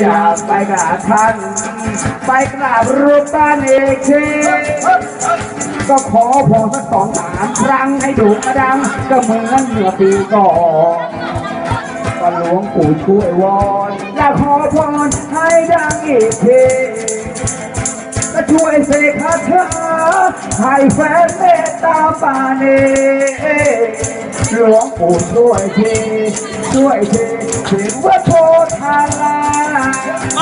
อยากไปกราบท่าน ไปกราบรูปปั้นเอกเชก็ขอพรสักสองสามครั้งให้ดูกระดัง ก็เหมือนเมื่อปีก่อนก็หลวงปู่ช่วยวอนอยากขอพรให้ดังอีกทีก็ช่วยเสกคาถาให้แฟนเมตตาปานีหลวงปู่ช่วยทีช่วยทีถึงว่าโทษทาลา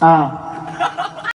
啊。